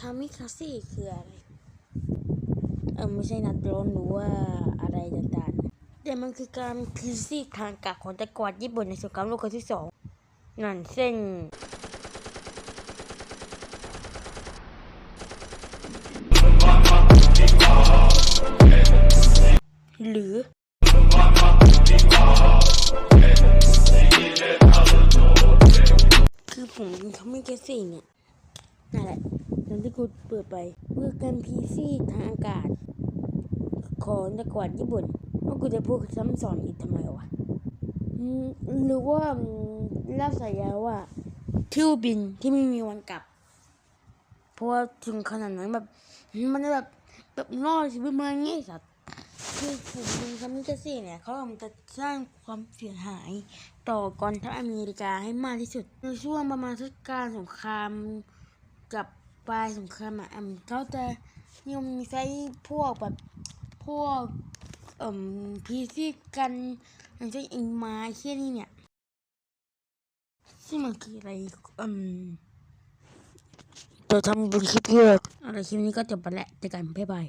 คามิคาซี่คืออะไร เออไม่ใช่นัดร้อนหรือว่าอะไรต่างๆ แต่มันคือการคือซีกทางกากของตะกวาดญี่ปุ่นในสงครามโลกครั้งที่สองนั่นเส้นหรือคือผมเขาไม่แค่สี่เนี่ยนั่นแหละ นั่นที่กูเปิดไปเมื่อกันพีซีทางอากาศ ของตะกวาดญี่ปุ่นว่ากูจะพูดซ้ำสอนอีกทำไมวะหรือว่าอืมรับสายาว่าเที่ยวบินที่ไม่มีวันกลับ เพราะว่าถึงขนาดนั้นแบบมันแบบแบบรอดชีวิตมาอย่างงี้สัตว์คือผมดูซัมมิกาซี่เนี่ยเขาจะสร้างความเสียหายต่อกองทัพอเมริกาให้มากที่สุด ในช่วงประมาณเทศกาลสงครามกับ ปลายสงครามอะอืมเขาจะนิยมใช้พวกแบบพวกเอ่มพีซีกันอย่างเช่นอิงไม้เช่นนี้เนี่ยที่มันคืออะไรอืมจะทำบนคลิปเพื่ออะไรคลิปนี้ก็จบไปแล้วจะกันบ๊ายบาย